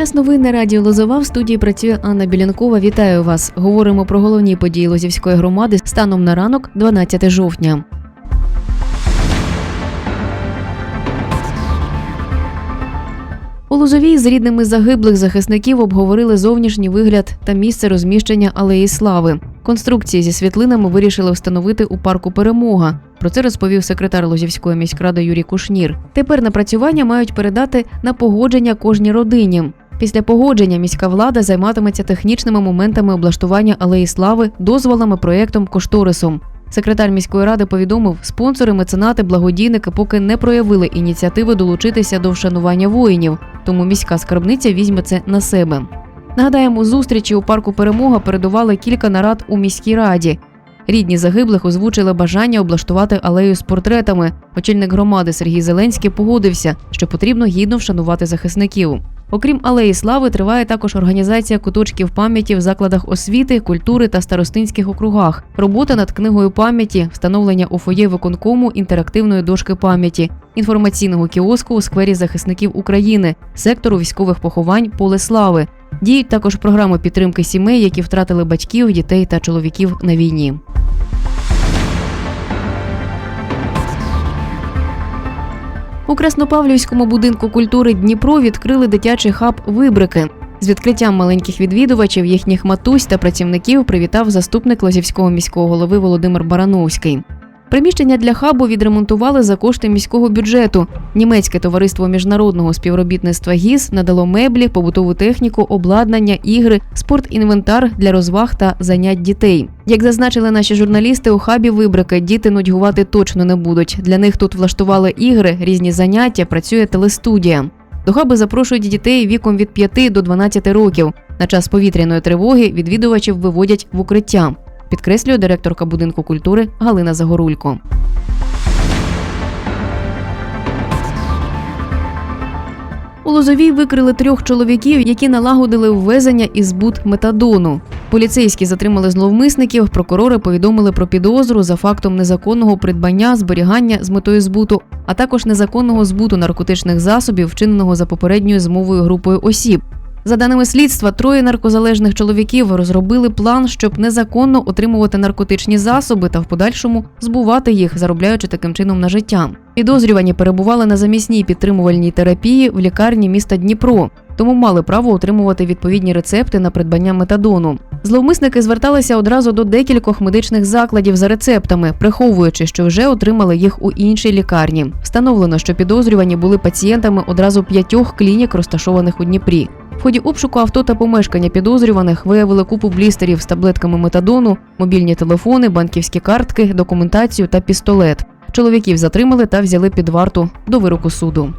Час новин на радіо Лозова в студії працює Анна Білянкова. Вітаю вас. Говоримо про головні події Лозівської громади станом на ранок, 12 жовтня. У Лозовій з рідними загиблих захисників обговорили зовнішній вигляд та місце розміщення алеї слави. Конструкції зі світлинами вирішили встановити у парку Перемога. Про це розповів секретар Лозівської міськради Юрій Кушнір. Тепер напрацювання мають передати на погодження кожній родині. Після погодження міська влада займатиметься технічними моментами облаштування алеї слави, дозволами, проєктом, кошторисом. Секретар міської ради повідомив, спонсори, меценати, благодійники поки не проявили ініціативи долучитися до вшанування воїнів, тому міська скарбниця візьме це на себе. Нагадаємо, зустрічі у парку Перемога передували кілька нарад у міській раді. Рідні загиблих озвучили бажання облаштувати алею з портретами. Очільник громади Сергій Зеленський погодився, що потрібно гідно вшанувати захисників. Окрім алеї слави, триває також організація куточків пам'яті в закладах освіти, культури та старостинських округах. Робота над книгою пам'яті, встановлення у фоє виконкому інтерактивної дошки пам'яті, інформаційного кіоску у сквері захисників України, сектору військових поховань Поле слави. Діють також програми підтримки сімей, які втратили батьків, дітей та чоловіків на війні. У Краснопавлівському будинку культури Дніпро відкрили дитячий хаб Вибрики. З відкриттям маленьких відвідувачів, їхніх матусь та працівників привітав заступник Лозівського міського голови Володимир Барановський. Приміщення для хабу відремонтували за кошти міського бюджету. Німецьке товариство міжнародного співробітництва ГІС надало меблі, побутову техніку, обладнання, ігри, спортінвентар для розваг та занять дітей. Як зазначили наші журналісти, у хабі вибрики діти нудьгувати точно не будуть. Для них тут влаштували ігри, різні заняття, працює телестудія. До хаби запрошують дітей віком від 5 до 12 років. На час повітряної тривоги відвідувачів виводять в укриття підкреслює директорка будинку культури Галина Загорулько. У Лозовій викрили трьох чоловіків, які налагодили ввезення і збут метадону. Поліцейські затримали зловмисників. Прокурори повідомили про підозру за фактом незаконного придбання, зберігання з метою збуту, а також незаконного збуту наркотичних засобів, вчиненого за попередньою змовою групою осіб. За даними слідства, троє наркозалежних чоловіків розробили план, щоб незаконно отримувати наркотичні засоби та в подальшому збувати їх, заробляючи таким чином на життя. Підозрювані перебували на замісній підтримувальній терапії в лікарні міста Дніпро, тому мали право отримувати відповідні рецепти на придбання метадону. Зловмисники зверталися одразу до декількох медичних закладів за рецептами, приховуючи, що вже отримали їх у іншій лікарні. Встановлено, що підозрювані були пацієнтами одразу п'ятьох клінік, розташованих у Дніпрі. В ході обшуку авто та помешкання підозрюваних виявили купу блістерів з таблетками метадону, мобільні телефони, банківські картки, документацію та пістолет. Чоловіків затримали та взяли під варту до вироку суду.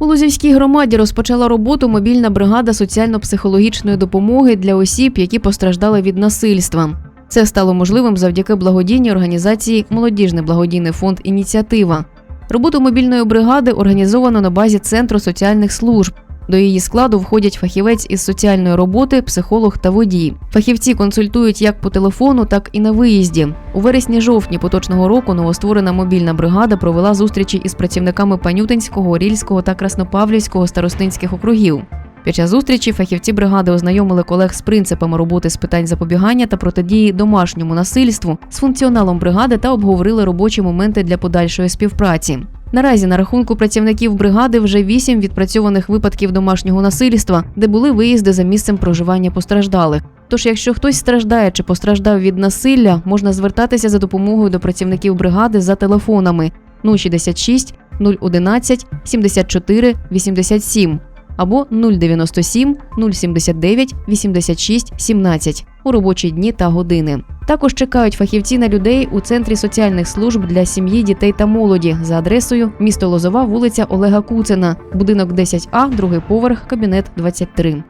У Лузівській громаді розпочала роботу мобільна бригада соціально-психологічної допомоги для осіб, які постраждали від насильства. Це стало можливим завдяки благодійній організації Молодіжний благодійний фонд Ініціатива. Роботу мобільної бригади організовано на базі Центру соціальних служб. До її складу входять фахівець із соціальної роботи, психолог та водій. Фахівці консультують як по телефону, так і на виїзді. У вересні-жовтні поточного року новостворена мобільна бригада провела зустрічі із працівниками Панютинського, Орільського та Краснопавлівського старостинських округів. Під час зустрічі фахівці бригади ознайомили колег з принципами роботи з питань запобігання та протидії домашньому насильству, з функціоналом бригади та обговорили робочі моменти для подальшої співпраці. Наразі на рахунку працівників бригади вже вісім відпрацьованих випадків домашнього насильства, де були виїзди за місцем проживання постраждалих. Тож, якщо хтось страждає чи постраждав від насилля, можна звертатися за допомогою до працівників бригади за телефонами 066 011 74 87 або 097 079 86 17 у робочі дні та години. Також чекають фахівці на людей у центрі соціальних служб для сім'ї, дітей та молоді за адресою місто Лозова, вулиця Олега Куцина, будинок 10А, другий поверх, кабінет 23.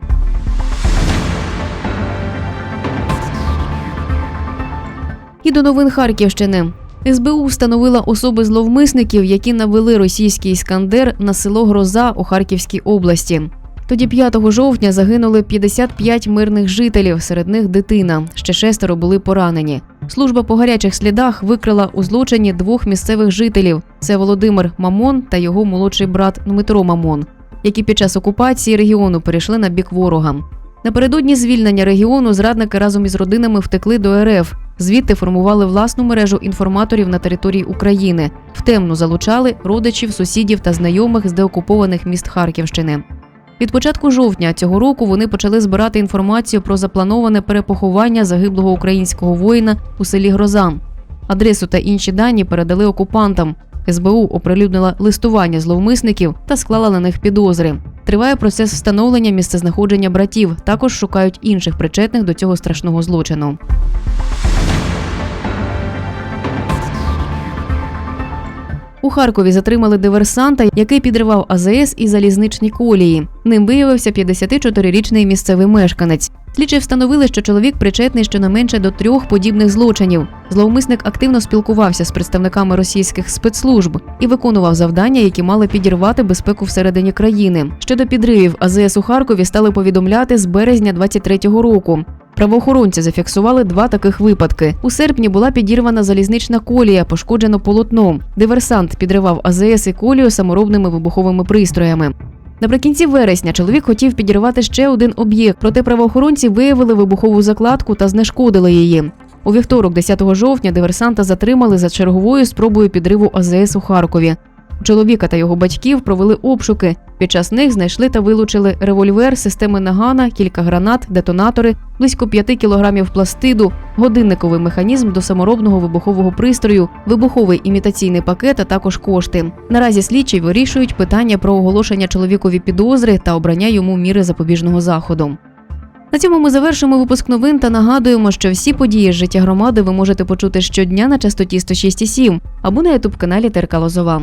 І до новин Харківщини. СБУ встановила особи зловмисників, які навели російський іскандер на село Гроза у Харківській області. Тоді 5 жовтня загинули 55 мирних жителів, серед них дитина. Ще шестеро були поранені. Служба по гарячих слідах викрила у злочині двох місцевих жителів: це Володимир Мамон та його молодший брат Дмитро Мамон, які під час окупації регіону перейшли на бік ворога. Напередодні звільнення регіону зрадники разом із родинами втекли до РФ. Звідти формували власну мережу інформаторів на території України. Втемну залучали родичів, сусідів та знайомих з деокупованих міст Харківщини. Від початку жовтня цього року вони почали збирати інформацію про заплановане перепоховання загиблого українського воїна у селі Гроза. Адресу та інші дані передали окупантам. СБУ оприлюднила листування зловмисників та склала на них підозри. Триває процес встановлення місцезнаходження братів. Також шукають інших причетних до цього страшного злочину. Харкові затримали диверсанта, який підривав АЗС і залізничні колії. Ним виявився 54-річний місцевий мешканець. Слідчі встановили, що чоловік причетний щонайменше до трьох подібних злочинів. Зловмисник активно спілкувався з представниками російських спецслужб і виконував завдання, які мали підірвати безпеку всередині країни. Щодо підривів АЗС у Харкові стали повідомляти з березня 23-го року. Правоохоронці зафіксували два таких випадки. У серпні була підірвана залізнична колія, пошкоджено полотно. Диверсант підривав АЗС і колію саморобними вибуховими пристроями. Наприкінці вересня чоловік хотів підірвати ще один об'єкт, проте правоохоронці виявили вибухову закладку та знешкодили її. У вівторок, 10 жовтня, диверсанта затримали за черговою спробою підриву АЗС у Харкові. Чоловіка та його батьків провели обшуки. Під час них знайшли та вилучили револьвер, системи нагана, кілька гранат, детонатори, близько 5 кілограмів пластиду, годинниковий механізм до саморобного вибухового пристрою, вибуховий імітаційний пакет, а також кошти. Наразі слідчі вирішують питання про оголошення чоловікові підозри та обрання йому міри запобіжного заходу. На цьому ми завершимо випуск новин та нагадуємо, що всі події з життя громади ви можете почути щодня на частоті 106,7 або на ютуб каналі Терка Лозова.